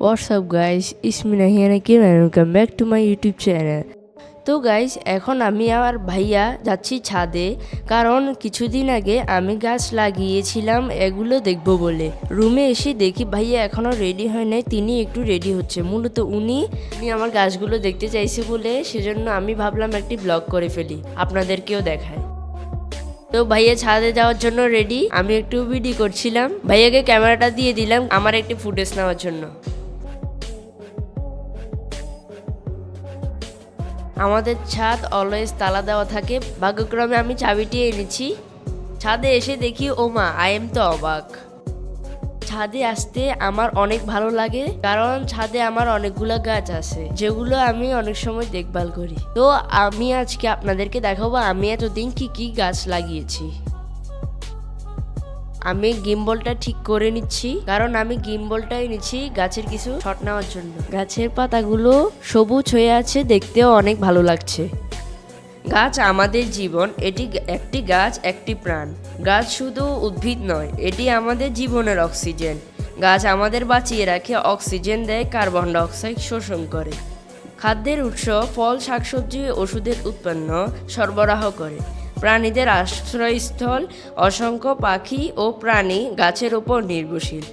It's me Nahian again, and welcome back to my YouTube channel. তো guys এখন আমি আমার ভাইয়া যাচ্ছি ছাদে, কারণ কিছুদিন আগে আমি গাছ লাগিয়েছিলাম, এগুলো দেখব বলে। রুমে এসে দেখি ভাইয়া এখনও রেডি হয় নাই, তিনি একটু রেডি হচ্ছে। মূলত উনি আমার গাছগুলো দেখতে চাইছে বলে, সেজন্য আমি ভাবলাম একটি ব্লগ করে ফেলি, আপনাদেরকেও দেখায়। তো ভাইয়া ছাদে যাওয়ার জন্য রেডি আমি একটু ভিডিও করছিলাম। ভাইয়াকে ক্যামেরাটা দিয়ে দিলাম, আমার একটি ফুটেজ নেওয়ার জন্য। আমাদের ছাদ অলওয়েজ তালা দেওয়া থাকে। ভাগ্যক্রমে আমি চাবিটি এনেছি। ছাদে এসে দেখি ও মা আই এম তো অবাক। ছাদে আসতে আমার অনেক ভালো লাগে, কারণ ছাদে আমার অনেকগুলো গাছ আছে, যেগুলো আমি অনেক সময় দেখভাল করি। তো আমি আজকে আপনাদেরকে দেখাবো, আমি এতদিন কি কি গাছ লাগিয়েছি। আমি গিম্বলটা ঠিক করে নিচ্ছি কারণ আমি গিম্বলটাই নিচ্ছি গাছের কিছু শট নেওয়ার জন্য। গাছের পাতাগুলো সবুজ হয়ে আছে দেখতেও অনেক ভালো লাগছে। গাছ আমাদের জীবন এটি একটি গাছ একটি প্রাণ। গাছ শুধু উদ্ভিদ নয় এটি আমাদের জীবনের অক্সিজেন। গাছ আমাদের বাঁচিয়ে রাখে অক্সিজেন দেয় কার্বন ডাইঅক্সাইড শোষণ করে। খাদ্যের উৎস ফল শাকসবজি ওষুধের উৎপন্ন সরবরাহ করে। প্রাণীদের আশ্রয়স্থল, অসংখ্য পাখি ও প্রাণী গাছের ওপর নির্ভরশীল।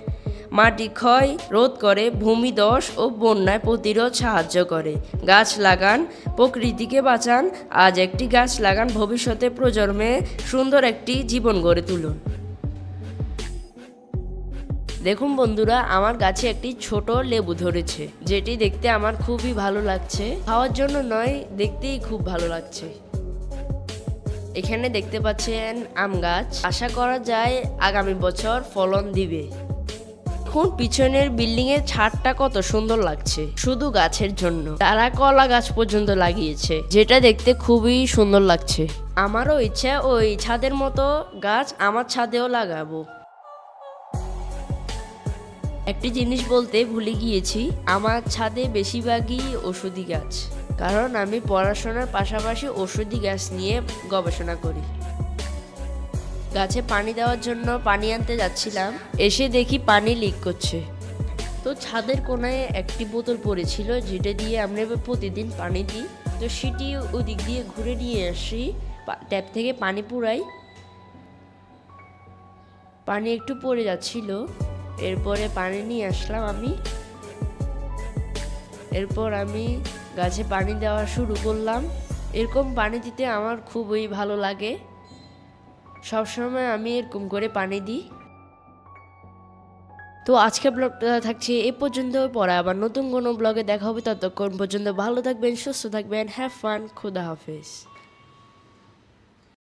মাটি ক্ষয় রোধ করে ভূমিদশ ও বন্যায় প্রতিরোধ সাহায্য করে। গাছ লাগান, প্রকৃতিকে বাঁচান, আজ একটি গাছ লাগান, ভবিষ্যতে প্রজন্মে সুন্দর একটি জীবন গড়ে তুলুন। দেখুন বন্ধুরা, আমার গাছে একটি ছোট লেবু ধরেছে, যেটি দেখতে আমার খুবই ভালো লাগছে। খাওয়ার জন্য নয়, দেখতেই খুব ভালো লাগছে। এখানে দেখতে পাচ্ছেন আম গাছ। আশা করা যায় আগামী বছর ফলন দিবে। এখন পিছনের বিল্ডিং এর ছাদটা কত সুন্দর লাগছে। শুধু গাছের জন্য। তারা কলা গাছ পর্যন্ত লাগিয়েছে, যেটা দেখতে খুবই সুন্দর লাগছে। আমারও ইচ্ছা ওই ছাদের মতো গাছ আমার ছাদেও লাগাবো। একটি জিনিস বলতে ভুলে গিয়েছি, আমার ছাদে বেশিরভাগই ওষুধি গাছ। কারণ আমি পড়াশোনার পাশাপাশি ওষুধি গাছ নিয়ে গবেষণা করি। গাছে পানি দেওয়ার জন্য পানি আনতে যাচ্ছিলাম, এসে দেখি পানি লিক করছে। তো ছাদের কোনায় একটি বোতল পড়েছিল, যেটা দিয়ে আমরা প্রতিদিন পানি দিই। তো সেটি ওদিক দিয়ে ঘুরে নিয়ে আসি ট্যাপ থেকে পানি পুরাই পানি একটু পড়ে যাচ্ছিল, এরপরে পানি নিয়ে আসলাম আমি। এরপর আমি গাছে পানি দেওয়া শুরু করলাম। এরকম পানি দিতে আমার খুবই ভালো লাগে। সবসময় আমি এরকম করে পানি দিই। তো আজকে ব্লগটা থাকছে এ পর্যন্ত। পরে আবার নতুন কোনো ব্লগে দেখা হবে। ততক্ষণ পর্যন্ত ভালো থাকবেন, সুস্থ থাকবেন হ্যাভ ফান খুদা হাফেজ।